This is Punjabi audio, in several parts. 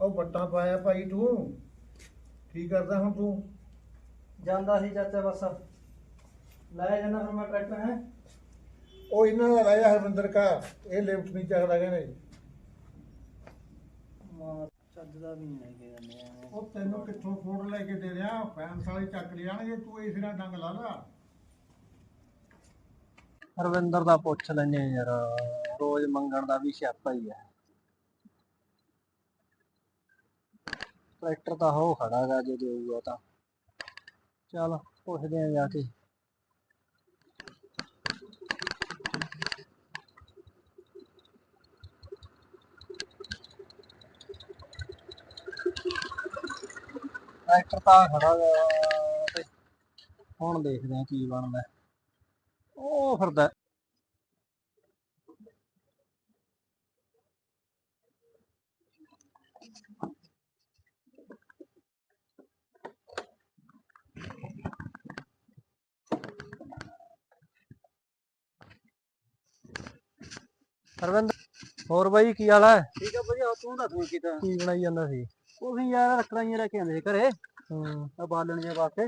ਉਹ ਬੱਟਾਂ ਪਾਇਆ ਭਾਈ ਤੂੰ। ਕੀ ਕਰਦਾ ਹੁਣ ਤੂੰ? ਜਾਂਦਾ ਸੀ ਚਾਚਾ ਬਸ। ਲੈ ਜਾਣਾ ਫਿਰ ਮੈਂ ਟਰੈਕਟਰ ਹੈ? ਉਹ ਇਹਨਾਂ ਦਾ ਰਾਜਾ ਹਰਵਿੰਦਰ ਕਾ ਇਹ ਲਿਫਟ ਨਹੀਂ ਚੱਕਦਾ ਕਹਿੰਦੇ। ਮਾਂ ਚੱਜ ਦਾ ਵੀ ਨਹੀਂ ਜਾਂਦੇ। ਉਹ ਤੈਨੂੰ ਕਿੱਥੋਂ ਫੋੜ ਲੈ ਕੇ ਦੇ ਰਿਆ ਫੈਨਸ ਵਾਲੇ ਚੱਕ ਲਿਆਣਗੇ ਤੂੰ ਇਸ ਨਾਲ ਡੰਗ ਲਾ ਲਾ। ਹਰਵਿੰਦਰ ਦਾ ਪੁੱਛ ਲੈਨੇ ਯਾਰ। ਰੋਜ਼ ਮੰਗਣ ਦਾ ਵੀ ਸਿਆਪਾ ਹੀ ਹੈ। ਟਰੈਕਟਰ ਤਾਂ ਹੋ ਖੜਾ ਗਾ ਜੇ ਦੇਊਗਾ ਤਾਂ। ਚਲ, ਪੁੱਛਦੇ ਆ ਜਾ ਕੇ। ਟਰੈਕਟਰ ਤਾਂ ਖੜਾ ਗਾ ਤੇ ਹੁਣ ਦੇਖਦੇ ਆ ਕੀ ਬਣਦਾ। ਉਹ ਫਿਰਦਾ। ਹਰਵਿੰਦਰ ਹੋਰ ਬਾਈ ਕੀ ਹਾਲ ਹੈ? ਠੀਕ ਆ ਵਧੀਆ ਤੂੰ ਦੱਸ ਕੀ ਕੀਤਾ? ਕੀ ਬਣਾਈ ਜਾਂਦਾ ਸੀ? ਉਹ ਯਾਰ ਰੱਖੜਾਂ ਰਹੀਆਂ ਲੈ ਕੇ ਆਂਦੇ ਸੀ ਘਰੇ। ਹੂੰ। ਆ ਬਾਲਣ ਦੇ ਵਾਸਤੇ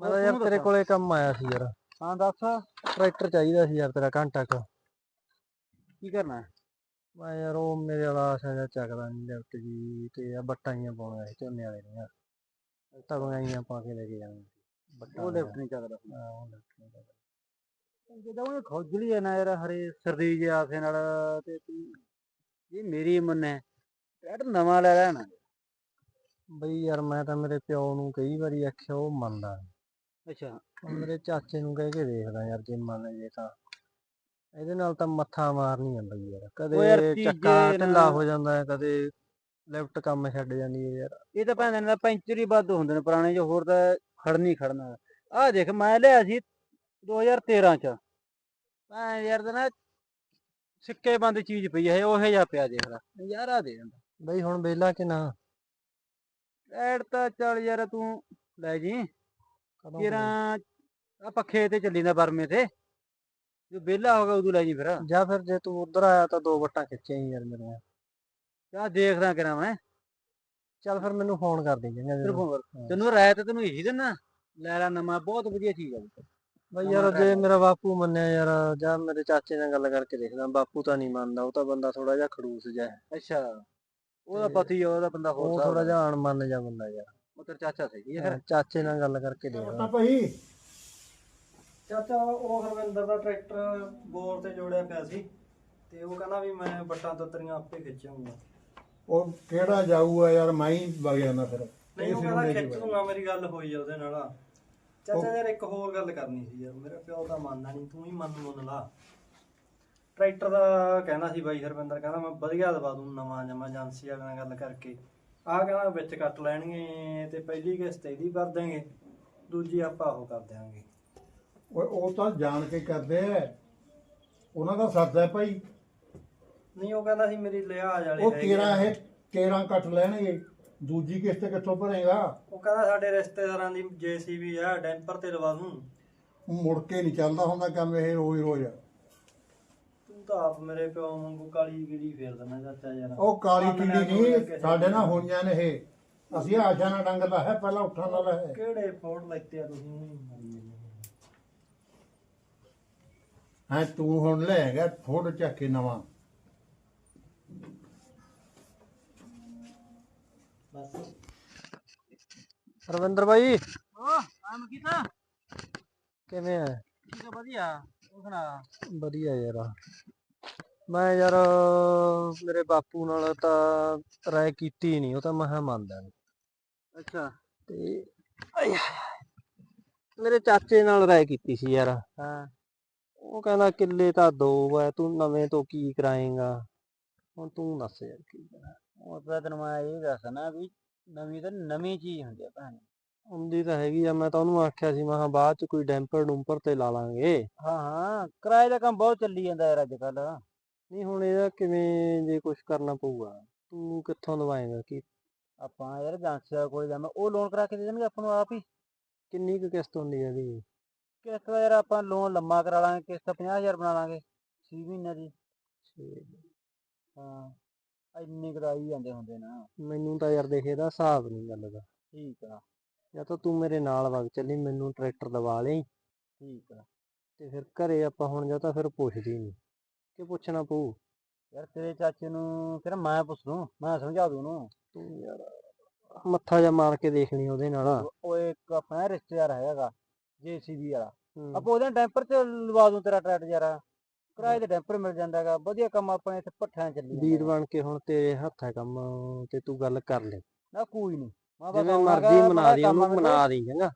ਮੈਂ ਤਾਂ ਯਾਰ ਤੇਰੇ ਕੋਲੇ ਕੰਮ ਆਇਆ ਸੀ ਯਾਰ। ਹਾਂ ਦੱਸ। ਟਰੈਕਟਰ ਚਾਹੀਦਾ ਸੀ ਯਾਰ ਤੇਰਾ ਘੰਟਾ ਕੁ। ਕੀ ਕਰਨਾ? ਮੈਂ ਯਾਰ ਉਹ ਮੇਰੇ ਵਾਲਾ ਆਸ਼ਾ ਜਿਹਾ ਚੱਕਦਾ ਨਹੀਂ ਲੈਫਟ ਜੀ ਤੇ ਆ ਬੱਟਾਂ ਜੀਆਂ ਪਾਉਣਾ ਸੀ ਝੋਨੇ ਵਾਲੇ ਨੇ ਯਾਰ ਤਗੋਂ ਆਈਆਂ ਪਾ ਕੇ ਲੈ ਕੇ ਜਾਣਾ ਬੱਟਾਂ ਉਹ ਲੈਫਟ ਨਹੀਂ ਚੱਕਦਾ ਹਾਂ ਉਹ ਲੈਫਟ ਨਹੀਂ ਚੱਕਦਾ ਜਦੋਂ ਉਹ ਖੋਜਲੀ ਹੈ ਨਾ ਯਾਰ ਹਰੇ ਸਰਦੀ ਜੇ ਆਸੇ ਨਾਲ ਤੇ ਇਹ ਮੇਰੀ ਮੰਨੇ ਟਰੈਕਟਰ ਨਵਾਂ ਲੈ ਲੈਣਾ। ਬਈ ਯਾਰ ਮੈਂ ਤਾਂ ਮੇਰੇ ਪਿਓ ਨੂੰ ਕਈ ਵਾਰੀ ਆਖਿਆ ਉਹ ਮੰਨਦਾ ਅੱਛਾ। ਹੁਣ ਮੇਰੇ ਚਾਚੇ ਨੂੰ ਕਹਿ ਕੇ ਦੇਖਦਾ ਯਾਰ ਜੇ ਮੰਨ ਜੇ ਤਾਂ। ਇਹਦੇ ਨਾਲ ਤਾਂ ਮੱਥਾ ਮਾਰਨੀ ਆ ਬਈ ਯਾਰ ਕਦੇ ਚੱਕਾ ਢਿੱਲਾ ਹੋ ਜਾਂਦਾ ਹੈ ਕਦੇ ਲੈਫਟ ਕੰਮ ਛੱਡ ਜਾਂਦੀ ਹੈ ਯਾਰ। ਇਹ ਤਾਂ ਭੈਣ ਦਾ ਪੈਂਚਰ ਹੀ ਵੱਧ ਹੁੰਦੇ ਨੇ ਪੁਰਾਣੇ ਜੋ ਹੋਰ ਤਾਂ ਖੜ ਨਹੀਂ ਖੜਨਾ। ਆਹ ਦੇਖ ਮੈਂ ਲਿਆ ਸੀ 2013 ਚ। ਭੈਣ ਯਾਰ ਦਾ ਨਾ ਸਿੱਕੇ ਬੰਦ ਚੀਜ਼ ਪਈ ਹੈ ਉਹੇ ਜਿਹਾ ਪਿਆ ਦੇਖ ਲੈ ਨਜ਼ਾਰਾ ਦੇ ਜਾਂਦਾ ਬਈ ਹੁਣ ਵੇਲਾ ਕਿ ਨਾ ਐਡ ਤਾਂ ਚੱਲ ਯਾਰ ਤੂੰ ਲੈ ਜੀ ਕਿਰਾਂ? ਆ ਪੱਖੇ ਤੇ ਚੱਲੀ ਨਾ ਬਰਮੇ ਤੇ ਜੋ ਹੋ ਗਿਆ ਉਦੋਂ ਲੈ ਜੀ ਫਿਰ। ਜਾਂ ਫਿਰ ਜੇ ਤੂੰ ਉਧਰ ਆਇਆ ਤਾਂ ਦੋ ਵੱਟਾਂ ਖਿੱਚੀਆਂ ਹੀ ਯਾਰ ਮੇਰੀਆਂ। ਚਾ ਦੇਖਦਾ ਕਿਰਾਂ ਮੈਂ। ਚੱਲ ਫਿਰ ਮੈਨੂੰ ਫੋਨ ਕਰ ਦੇ ਚੰਗਾ ਤੈਨੂੰ ਰਾਇ ਤਾਂ ਤੈਨੂੰ ਇਹੀ ਦਿੰਨਾ ਲੈ ਲੈ ਨਵਾਂ ਬਹੁਤ ਵਧੀਆ ਚੀਜ਼ ਆ। ਬਈ ਯਾਰ ਜੇ ਮੇਰਾ ਬਾਪੂ ਮੰਨਿਆ ਯਾਰ ਜਾਂ ਮੇਰੇ ਚਾਚੇ ਨਾਲ ਗੱਲ ਕਰਕੇ ਦੇਖਦਾ ਬਾਪੂ ਤਾਂ ਨਹੀਂ ਮੰਨਦਾ ਉਹ ਤਾਂ ਬੰਦਾ ਥੋੜਾ ਜਿਹਾ ਖੜੂਸ ਜਿਹਾ ਹੈ। ਅੱਛਾ। ਉਹਦਾ ਪਤੀ ਆ ਉਹਦਾ ਬੰਦਾ ਹੋਰ ਥੋੜਾ ਜਿਹਾ ਅਣਮਨ ਜਿਹਾ ਬੰਦਾ ਯਾਰ। ਉਹ ਤੇਰਾ ਚਾਚਾ ਸਹੀ ਹੈ ਫਿਰ। ਚਾਚੇ ਨਾਲ ਗੱਲ ਕਰਕੇ ਦੇਖਦਾ। ਭਾਈ ਚਾਚਾ ਉਹ ਹਰਵਿੰਦਰ ਦਾ ਟਰੈਕਟਰ ਬੋਰ ਤੇ ਜੋੜਿਆ ਪਿਆ ਸੀ ਤੇ ਉਹ ਕਹਿੰਦਾ ਵੀ ਮੈਂ ਬੱਟਾਂ ਤਤਰੀਆਂ ਆਪੇ ਖਿੱਚਾਂਗਾ। ਉਹ ਕਿਹੜਾ ਜਾਊਗਾ ਯਾਰ ਮੈਂ ਹੀ ਵਗ ਜਾਂਦਾ ਫਿਰ। ਨਹੀਂ ਉਹ ਕਹਿੰਦਾ ਖਿੱਚ ਦੂੰਗਾ ਮੇਰੀ ਗੱਲ ਹੋਈ ਆ ਉਹਦੇ ਨਾਲ। ਚਾਚਾ ਯਾਰ ਇੱਕ ਹੋਰ ਗੱਲ ਕਰਨੀ ਸੀ ਯਾਰ ਮੇਰਾ ਪਿਓ ਤਾਂ ਮੰਨਦਾ ਨਹੀਂ ਤੂੰ ਹੀ ਮੰਨ ਮੁੰਨ ਲਾ। ਟਰੈਕਟਰ ਦਾ ਕਹਿੰਦਾ ਸੀ ਬਾਈ ਹਰਵਿੰਦਰ ਕਹਿੰਦਾ ਮੈਂ ਵਧੀਆ ਦਵਾ ਦੂੰ ਨਵਾਂ ਜਮਾ ਏਜੰਸੀ ਵਾਲਿਆਂ ਨਾਲ ਗੱਲ ਕਰਕੇ। ਆਹ ਕਹਿੰਦਾ ਵਿੱਚ ਕੱਟ ਲੈਣਗੇ ਤੇ ਪਹਿਲੀ ਕਿਸ਼ਤ ਇਹਦੀ ਭਰ ਦਾਂਗੇ ਦੂਜੀ ਆਪਾਂ ਉਹ ਕਰ ਦਿਆਂਗੇ। ਉਹ ਉਹ ਤਾਂ ਜਾਣ ਕੇ ਕਰਦੇ ਐ। ਉਹਨਾਂ ਦਾ ਸਰਦਾ ਭਾਈ। ਨਹੀਂ ਉਹ ਕਹਿੰਦਾ ਸੀ ਮੇਰੀ ਲਿਹਾਜ਼ ਵਾਲੇ ਉਹ ਹੈਗੇ ਕੇਰਾ ਆ। ਇਹ ਕੇਰਾਂ ਕੱਟ ਲੈਣਗੇ। ਦੂਜੀ ਕਿਸ਼ਤ ਕਿੱਥੋਂ ਭਰੇਗਾ? ਉਹ ਕਹਿੰਦਾ ਸਾਡੇ ਰਿਸ਼ਤੇਦਾਰਾਂ ਦੀ ਜੀਸੀਬੀ ਆ ਡੈਂਪਰ ਤੇ ਲਵਾ ਦੂੰ। ਮੁੜ ਕੇ ਨਹੀਂ ਚੱਲਦਾ ਹੁੰਦਾ ਕੰਮ ਇਹ ਰੋਜ਼ ਰੋਜ਼। ਤੂੰ ਤਾਂ ਆਪ ਮੇਰੇ ਪਿਓ ਵਾਂਗੂ ਕਾਲੀ ਗਿੜੀ ਫੇਰ ਦਿੰਦਾ ਚਾਚਾ ਯਾਰ। ਉਹ ਕਾਲੀ ਕੀੜੀ ਨਹੀਂ ਸਾਡੇ ਨਾਲ। ਹੋਈਆਂ ਨੇ ਇਹ। ਅਸੀਂ ਆਸ਼ਾ ਨਾਲ ਡੰਗ ਲਾ ਹੈ ਪਹਿਲਾਂ ਉੱਠਣ ਵਾਲਾ ਹੈ। ਕਿਹੜੇ ਫੋੜ ਲੈਤੇ ਆ ਤੁਸੀਂ ਹੀ ਮਾਰੀ ਤੂੰ ਹੁਣ ਲੈਗਾ ਫੋੜ ਚੱਕ ਕੇ ਨਵਾਂ। ਬਸ। ਰਵਿੰਦਰ ਬਾਈ। ਓ ਆਮ ਕੀਤਾ? ਕਿਵੇਂ ਆ ਠੀਕ ਆ ਵਧੀਆ। ਉਹ ਸੁਣਾ? ਵਧੀਆ ਯਾਰ। ਮੈਂ ਯਾਰ ਮੇਰੇ ਬਾਪੂ ਨਾਲ ਤਾਂ ਰਾਏ ਕੀਤੀ ਨਹੀਂ ਉਹ ਤਾਂ ਮੈਂ ਕਿਹਾ ਮੰਨਦਾ ਨੀ। ਅੱਛਾ। ਤੇ ਆਏ ਹਾਏ। ਮੇਰੇ ਚਾਚੇ ਨਾਲ ਰਾਏ ਕੀਤੀ ਸੀ ਯਾਰ। ਹਾਂ। ਉਹ ਕਹਿੰਦਾ ਕਿੱਲੇ ਤਾਂ ਦੋ ਐ ਤੂੰ ਨਵੇਂ ਤੋਂ ਕੀ ਕਰਾਏਗਾ? ਹੁਣ ਤੂੰ ਦੱਸ ਯਾਰ ਕੀ ਕਰਾਂ। ਉਹ ਤਾਂ ਤੈਨੂੰ ਮੈਂ ਇਹ ਦੱਸਣਾ ਵੀ ਨਵੀਂ ਤਾਂ ਨਵੀਂ ਚੀਜ਼ ਹੁੰਦੀ ਆ ਭੈਣ। ਹੁੰਦੀ ਤਾਂ ਹੈਗੀ ਆ ਮੈਂ ਤਾਂ ਉਹਨੂੰ ਆਖਿਆ ਸੀ ਮੈਂ ਕਿਹਾ ਬਾਅਦ ਚ ਕੋਈ ਡੈਂਪਰ ਡੂੰਪਰ ਤੇ ਲਾ ਲਾਂਗੇ। ਹਾਂ ਹਾਂ ਕਿਰਾਏ ਦਾ ਕੰਮ ਬਹੁਤ ਚੱਲੀ ਜਾਂਦਾ ਯਾਰ ਅੱਜ ਕੱਲ ਨਹੀਂ ਹੁਣ ਇਹਦਾ ਕਿਵੇਂ ਜੇ ਕੁਝ ਕਰਨਾ ਪਊਗਾ? ਤੂੰ ਕਿੱਥੋਂ ਦਵਾਏਗਾ ਕੀ? ਆਪਾਂ ਯਾਰ ਜਾਂਸਿਆ ਕੋਲ ਜਾਵਾਂ ਉਹ ਲੋਨ ਕਰਾ ਕੇ ਦੇ ਦੇਣਗੇ ਆਪਾਂ ਨੂੰ ਆਪ ਹੀ। ਕਿੰਨੀ ਕੁ ਕਿਸ਼ਤ ਹੁੰਦੀ ਹੈ ਇਹਦੀ? ਕਿਸ਼ਤ ਦਾ ਯਾਰ ਆਪਾਂ ਲੋਨ ਲੰਮਾ ਕਰਾ ਲਾਂਗੇ ਕਿਸ਼ਤ 50000 ਬਣਾ ਲਾਂਗੇ 6 ਮਹੀਨਿਆਂ ਦੀ। ਹਾਂ। ਇੰਨੀ ਕਰਾਈ ਜਾਂਦੇ ਹੁੰਦੇ ਨਾ। ਮੈਨੂੰ ਤਾਂ ਯਾਰ ਦੇਖ ਇਹਦਾ ਹਿਸਾਬ ਨਹੀਂ ਗੱਲ ਦਾ ਠੀਕ ਆ। ਜਾਂ ਤਾਂ ਤੂੰ ਮੇਰੇ ਨਾਲ ਵਗ ਚੱਲੀ ਮੈਨੂੰ ਟਰੈਕਟਰ ਦਵਾ ਲਈ। ਠੀਕ ਆ। ਤੇ ਫਿਰ ਘਰੇ ਆਪਾਂ ਹੁਣ ਜਾਂ ਤਾਂ ਫਿਰ ਪੁੱਛਦੀ ਨਹੀਂ ਕਿ ਪੁੱਛਣਾ ਪਊ? ਯਾਰ ਤੇਰੇ ਚਾਚੇ ਨੂੰ ਫਿਰ ਮੈਂ ਪੁੱਛ ਲੂੰ ਮੈਂ ਸਮਝਾ ਦੂੰ ਉਹਨੂੰ। ਤੂੰ ਯਾਰ ਮੱਥਾ ਜਾ ਮਾਰ ਕੇ ਦੇਖ ਲਈ ਉਹਦੇ ਨਾਲ। ਉਹ ਇੱਕ ਆਪਣਾ ਰਿਸ਼ਤੇਦਾਰ ਹੈਗਾ ਜੀਸੀਬੀ ਵਾਲਾ। ਆਪਾਂ ਉਹਦੇ ਟੈਂਪਰ ਤੇ ਲਵਾ ਦੂੰ ਤੇਰਾ ਟਰੈਕਟਰ ਯਾਰ। ਕਿਰਾਏ ਤੇ ਟੈਂਪਰ ਮਿਲ ਜਾਂਦਾ ਹੈਗਾ ਵਧੀਆ ਕੰਮ ਆਪਣੇ ਇੱਥੇ ਪੱਠਿਆਂ ਚੱਲੀ ਵੀਰ ਬਣ ਕੇ ਹੁਣ ਤੇਰੇ ਹੱਥ ਹੈ ਕੰਮ ਤੇ ਤੂੰ ਗੱਲ ਕਰ ਲੈ। ਨਾ ਕੋਈ ਨਹੀਂ ਜਿਵੇਂ ਮਰਜ਼ੀ ਮਨਾ ਦੀ ਉਹਨੂੰ ਮਨਾ ਦੀ ਚੰਗਾ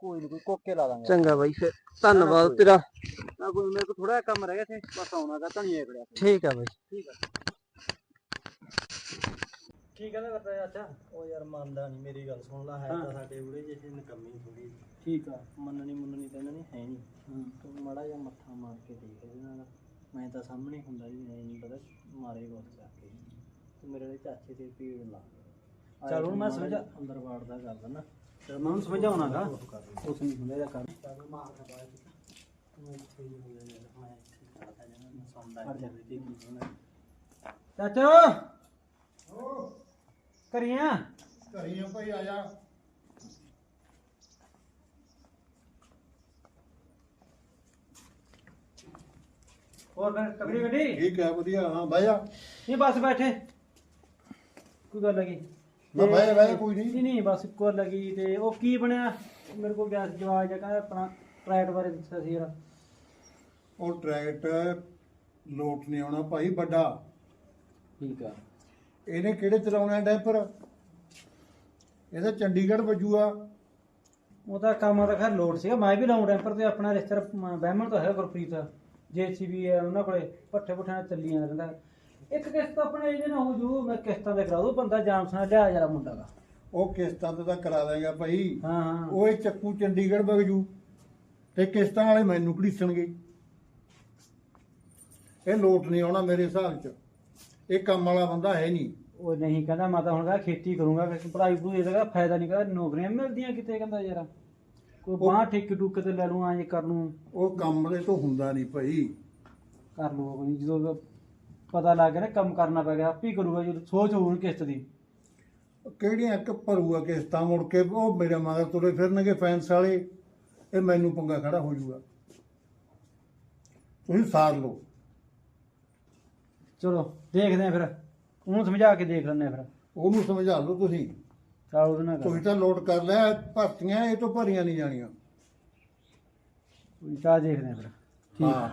ਕੋਈ ਨਹੀਂ ਕੋਈ ਕੋਕੇ ਲਾ ਦਾਂਗੇ। ਚੰਗਾ ਬਾਈ ਫਿਰ ਧੰਨਵਾਦ ਤੇਰਾ। ਨਾ ਕੋਈ ਮੇਰੇ ਕੋਲ ਥੋੜਾ ਕੰਮ ਰਹਿ ਗਿਆ ਸੀ ਬਸ ਆਉਣਾਗਾ ਧਣੀਏ ਖੜਿਆ ਠੀਕ ਆ ਬਾਈ। ਕੀ ਕਹਿੰਦਾ ਕਰਦਾ ਚਾਚਾ ਉਹ ਯਾਰ ਮੰਨਦਾ ਨਹੀਂ ਮੇਰੀ ਗੱਲ ਸੁਣ ਲੈ ਹੈ ਤਾਂ ਸਾਡੇ ਉੜੇ ਜਿਹੇ ਨਕੰਮੀ ਥੋੜੀ ਠੀਕ ਆ। ਮੰਨਣੀ ਮੁੰਨਣੀ ਤਾਂ ਇਹਨਾਂ ਨੇ ਹੈ ਨਹੀਂ ਤੂੰ ਮਾੜਾ ਜਿਹਾ ਮੱਥਾ ਮਾਰ ਕੇ ਦੇਖ ਇਹਦੇ ਨਾਲ। ਮੈਂ ਤਾਂ ਸਾਹਮਣੇ ਹੁੰਦਾ ਵੀ ਨਹੀਂ ਨਹੀਂ ਪਤਾ ਮਾਰੇ ਗੋਸ ਜਾ ਕੇ ਤੂੰ ਮੇਰੇ ਵਾਲੇ ਚਾਚੇ ਤੇ ਪੀੜ ਲਾ ਚਲ ਹੁਣ ਮੈਂ ਸਮਝਾ ਅੰਦਰ ਵਾੜਦਾ ਕਰ ਦਿੰਦਾ। ਚਲ ਮੈਂ ਉਹਨੂੰ ਸਮਝਾਉਣਾਗਾ। ਉਸ ਨਹੀਂ ਹੁੰਦਾ ਜਾਂ ਕਰ। ਚੱਲ ਮਾਰਦਾ ਬਾਅਦ ਤੂੰ ਇੱਥੇ ਹੀ ਹੋ ਜਾ ਯਾਰ। ਮੈਂ ਇੱਥੇ ਕਰਦਾ ਜਾਣਾ ਮੈਂ ਸੌਂਦਾ ਜਾਂਦੇ ਤੇ ਕੀ ਹੋਣਾ ਚਾਚਾ! ਕਰੀਆਂ ਘਰੀ ਆ ਭਾਈ ਆ ਜਾ। ਹੋਰ ਫਿਰ ਤਗੜੀ ਗੱਡੀ? ਠੀਕ ਹੈ ਵਧੀਆ ਹਾਂ ਬਹਿ ਜਾ। ਨਹੀਂ ਬਸ ਬੈਠੇ। ਕੋਈ ਗੱਲ ਲੱਗੀ ਮੈਂ ਬਹਿ ਬਹਿ ਕੋਈ ਨਹੀਂ। ਨਹੀਂ ਨਹੀਂ ਬਸ ਇੱਕੋ ਲੱਗੀ ਤੇ ਉਹ ਕੀ ਬਣਿਆ? ਮੇਰੇ ਕੋਲ ਗਿਆ ਸੀ ਜਵਾਬ ਜਾਂ ਕਹਿੰਦਾ ਆਪਣਾ ਟਰੈਕ ਬਾਰੇ ਦੱਸਿਆ ਸੀ ਯਾਰ। ਉਹ ਟਰੈਕਟਰ ਲੋਟ ਨਹੀਂ ਆਉਣਾ ਭਾਈ ਵੱਡਾ। ਠੀਕ ਆ। ਇਹਨੇ ਕਿਹੜੇ ਚਲਾਉਣਾ ਡੈਪਰ ਇਹਦਾ ਚੰਡੀਗੜ੍ਹ ਵੱਜੂਆ ਉਹ ਤਾਂ ਕੰਮ ਦਾ ਖੈਰ ਲੋਡ ਸੀਗਾ। ਮੈਂ ਵੀ ਲਾਉਂ ਡੈਂਪਰ ਤੇ ਆਪਣਾ ਰਿਸ਼ਤੇਦਾਰ ਬਹਿਮਣ ਤੋਂ ਹੈ ਗੁਰਪ੍ਰੀਤ। ਜੇਸੀਬੀ ਹੈ ਉਹਨਾਂ ਕੋਲੇ ਪੱਠੇ ਪੁੱਠਿਆਂ ਨਾਲ ਚੱਲੀ ਜਾਂਦਾ ਰਹਿੰਦਾ। ਇੱਕ ਕਿਸ਼ਤ ਆਪਣੇ ਇਹਦੇ ਨਾਲ ਹੋ ਜੂ ਮੈਂ ਕਿਸ਼ਤਾਂ ਤੇ ਕਰਾ ਦੂੰ ਬੰਦਾ ਜਾਣ ਸੁਣਾ ਲਿਆ ਜਰਾ ਮੁੰਡਾ ਦਾ। ਉਹ ਕਿਸ਼ਤਾਂ ਤੇ ਤਾਂ ਕਰਾ ਦੇਗਾ ਭਾਈ। ਹਾਂ ਹਾਂ। ਉਹ ਇਹ ਚੱਕੂ ਚੰਡੀਗੜ੍ਹ ਵਗਜੂ ਤੇ ਕਿਸ਼ਤਾਂ ਵਾਲੇ ਮੈਨੂੰ ਘੜੀਸਣਗੇ। ਇਹ ਲੋਟ ਨਹੀਂ ਆਉਣਾ ਮੇਰੇ ਹਿਸਾਬ 'ਚ। ਇਹ ਕੰਮ ਵਾਲਾ ਬੰਦਾ ਹੈ ਨਹੀਂ। ਉਹ ਨਹੀਂ ਕਹਿੰਦਾ ਮੈਂ ਤਾਂ ਹੁਣ ਕਹਿੰਦਾ ਖੇਤੀ ਕਰੂੰਗਾ ਕਿ ਪੜਾਈ ਪੜੂਈ ਦਾ ਫਾਇਦਾ ਨਹੀਂ ਕਹਿੰਦਾ ਨੌਕਰੀਆਂ ਮਿਲਦੀਆਂ ਕਿਤੇ ਕਹਿੰਦਾ ਯਾਰ। ਕੋਈ ਬਾਹ ਠੇਕੇ ਟੁੱਕੇ ਤੇ ਲੈ ਲੂੰ ਐਂ ਕਰ ਲੂੰ ਉਹ ਕੰਮ ਦੇ ਤੋਂ ਹੁੰਦਾ ਨਹੀਂ ਭਾਈ। ਕਰ ਲੂਗਾ ਕੋਈ ਨੀ, ਜਦੋਂ ਪਤਾ ਲੱਗ ਗਿਆ ਨਾ ਕੰਮ ਕਰਨਾ ਪੈ ਗਿਆ ਆਪੇ ਹੀ ਕਰੂਗਾ ਜਦੋਂ ਸੋਚ ਹੋਊ ਕਿਸ਼ਤ ਦੀ। ਕਿਹੜੀਆਂ ਇੱਕ ਭਰੂਗਾ ਕਿਸ਼ਤਾਂ ਮੁੜ ਕੇ ਉਹ ਮੇਰੇ ਮਗਰ ਤੁਰੇ ਫਿਰਨਗੇ ਫੈਂਸ ਵਾਲੇ ਇਹ ਮੈਨੂੰ ਪੰਗਾ ਖੜਾ ਹੋ ਜਾਊਗਾ। ਤੁਸੀਂ ਸਾਰ ਲਓ। ਚਲੋ ਦੇਖਦੇ ਆ ਫਿਰ। ਉਹਨੂੰ ਸਮਝਾ ਕੇ ਦੇਖ ਲੈਂਦੇ ਆ ਫਿਰ। ਉਹਨੂੰ ਸਮਝਾ ਲਓ ਤੁਸੀਂ। ਚੱਲ ਉਹਦੇ ਨਾਲ ਤੁਸੀਂ ਤਾਂ ਲੋਟ ਕਰ ਲਿਆ ਭਰਤੀਆਂ ਇਹ ਤੋਂ ਭਰੀਆਂ ਨਹੀਂ ਜਾਣੀਆਂ। ਚਾਹ ਦੇਖਦੇ ਆ ਫਿਰ। ਹਾਂ।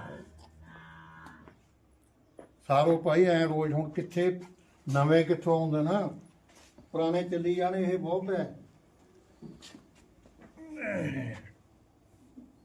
ਸਾਰੋ ਭਾਈ ਐ ਰੋਜ਼ ਹੁਣ ਕਿੱਥੇ ਨਵੇਂ ਕਿੱਥੋਂ ਆਉਂਦੇ ਨਾ ਪੁਰਾਣੇ ਚੱਲੀ ਜਾਣੇ ਇਹ ਬਹੁਤ ਹੈ।